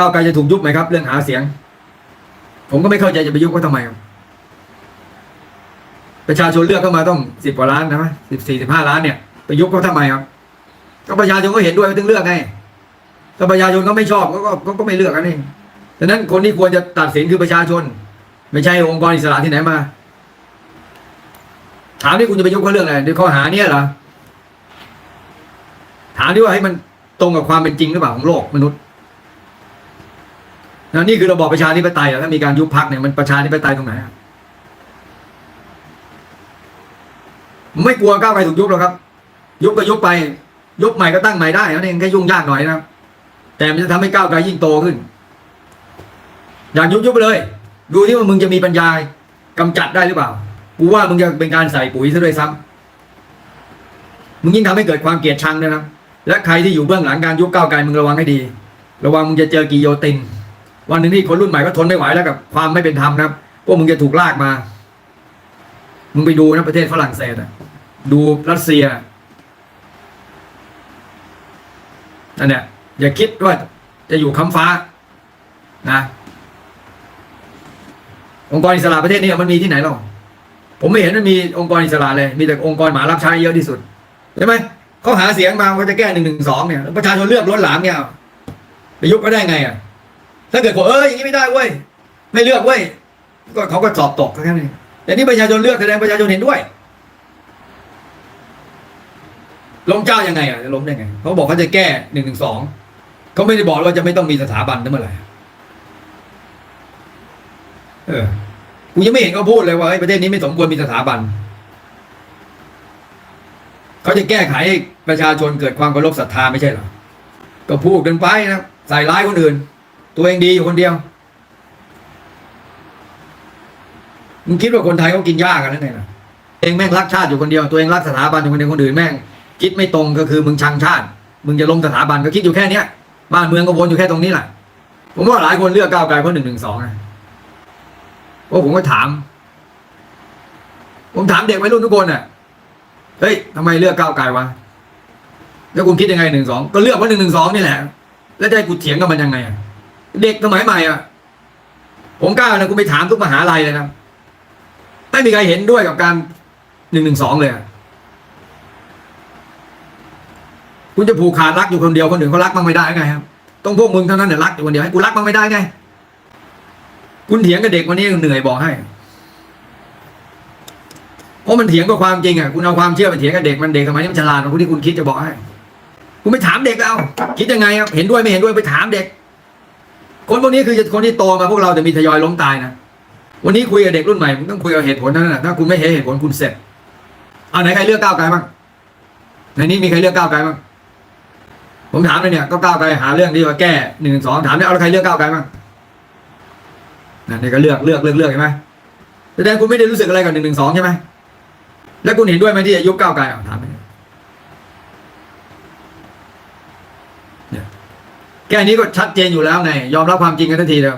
ก้าวไกลจะถูกยุบไหมครับ เรื่องหาเสียง ผมก็ไม่เข้าใจจะไปยุบเขาทำไมครับประชาชนเลือกเข้ามาต้องสิบกว่าล้านนะสิบสี่สิบห้าล้านเนี่ยไปยุบเขาทำไมครับก็ประชาชนก็เห็นด้วยถึงเลือกไงถ้าประชาชนก็ไม่ชอบก็ก็ก็ไม่เลือกกันเองดังนั้นคนที่ควรจะตัดสินคือประชาชน ไม่ใช่องค์กรอิสระที่ไหนมา ถามที่คุณจะไปยุบเขาเรื่องอะไรด้วยข้อหาเนี้ยเหรอถามที่ว่าให้มันตรงกับความเป็นจริงหรือเปล่าของโลกมนุษย์ นะนี่คือระบอบประชาธิปไตยถ้ามีการยุบพักเนี่ยมันประชาธิปไตยตรงไหนไม่กลัวก้าวไกลถูกยุบหรอกครับ ยุบก็ยุบไป ยุบใหม่ก็ตั้งใหม่ได้นั่นเองแค่ยุ่งยากหน่อยนะครับ แต่มันจะทำให้ก้าวไกลยิ่งโตขึ้น อยากยุบยุบไปเลย ดูที่ว่ามึงจะมีปัญญากำจัดได้หรือเปล่ากูว่ามึงจะเป็นการใส่ปุ๋ยซะด้วยซ้ำมึงยิ่งทำให้เกิดความเกลียดชังนะครับและใครที่อยู่เบื้องหลังการยุบก้าวไกลมึงระวังให้ดี ระวังมึงจะเจอกิโยติน วันหนึ่งที่คนรุ่นใหม่ก็ทนไม่ไหวแล้วกับ ความไม่เป็นธรรมนะครับพวกมึงจะถูกลากมา มึงไปดูนะประเทศฝรั่งเศสอะดูรัสเซียนั่นเนี่ยอย่าคิดว่าจะอยู่คำฟ้านะองค์กรอิสระประเทศนี้มันมีที่ไหนหรอกผมไม่เห็นมันมีองค์กรอิสระเลย มีแต่องค์กรหมารับใช้เยอะที่สุดใช่ไหมเขาหาเสียงมาเขาจะแก้หนึ่งหนึ่งสองเนี่ย ประชาชนเลือกล้นหลามเนี่ยไปยุบก็ได้ไงอะ ถ้าเกิดบอกเอออย่างนี้ไม่ได้เว้ยไม่เลือกเว้ยก็เขาก็สอบตกแค่นั้นเองแต่นี่ประชาชนเลือกแสดงประชาชนเห็นด้วยล้มเจ้ายังไงอะจะล้มได้ไงเขาบอกเขาจะแก้หนึ่งหนึ่งสองเขาไม่ได้บอกว่าจะไม่ต้องมีสถาบันทั้งเมื่อไหร่เออกูยังไม่เห็นเขาพูดเลยว่าเฮ้ประเทศนี้ไม่สมควรมีสถาบันเขาจะแก้ไขให้ประชาชนเกิดความเคารพศรัทธาไม่ใช่เหรอก็พูดกันไปนะใส่ร้ายคนอื่น ตัวเองดีอยู่คนเดียว มึงคิดว่าคนไทยเขากินยากันหรือไงล่ะเองแม่งรักชาติอยู่คนเดียว ตัวเองรักสถาบันอยู่คนเดียวคนอื่นแม่ง คิดไม่ตรงก็คือมึงชังชาติ มึงจะล้มสถาบันก็คิดอยู่แค่เนี้ย บ้านเมืองก็วนอยู่แค่ตรงนี้แหละ ผมว่าหลายคนเลือกก้าวไกลเพราะหนึ่งหนึ่งสองนะเพราะผมก็ถาม ผมถามเด็กวัยรุ่นทุกคนน่ะ เฮ้ยทำไมเลือกก้าวไกลวะ แล้วคุณคิดยังไงหนึ่งสองก็เลือกเพราะหนึ่งหนึ่งสองนี่แหละ แล้วจะให้กูเถียงกับมันยังไงอะ เด็กสมัยใหม่อะ ผมกล้านะกูไปถามทุกมหาลัยเลยนะไม่มีใครเห็นด้วยกับการหนึ่งหนึ่งสองเลยอะคุณจะผูกขาดรักอยู่คนเดียวคนอื่นเขารักบ้างไม่ได้ไงครับต้องพวกมึงเท่านั้นเนี่ยรักอยู่คนเดียวให้กูรักบ้างไม่ได้ไง คุณเถียงกับเด็กวันนี้เหนื่อยบอกให้เพราะมันเถียงกับความจริงอะคุณเอาความเชื่อไปเถียงกับเด็กมันเด็กสมัยนี้มันฉลาดกว่าที่คุณคิดจะบอกให้คุณไปถามเด็กเอาคิดยังไงครับเห็นด้วยไม่เห็นด้วยไปถามเด็ก คนพวกนี้คือคนที่โตมาพวกเราจะมีทยอยล้มตายนะวันนี้คุยกับเด็กรุ่นใหม่มึงต้องคุยกับเหตุผลเท่นั้นนะถ้าคุณไม่เห็นเหตุผลคุณเสร็จเอาไหนใครเลือกก้าวไกลบ้างในนี้มีใครเลือกก้าวไกลบ้างผมถามเลยเนี่ยก็ก้าวไกลหาเรื่องที่ว่าแก้หนึ่งสองถามเนี่ยเอาใครเลือกก้าวไกลบ้างนั่นนี่ก็เลือกเลือกเลือกเลือกใช่ไหมแสดงคุณไม่ได้รู้สึกอะไรกับหนึ่งหนึ่งสองใช่ไหมแล้วคุณเห็นด้วยไหมที่จะยุบก้าวไกลถามเนี่ย แค่นี้ก็ชัดเจนอยู่แล้วไงยอมรับความจริงกันทันทีแล้ว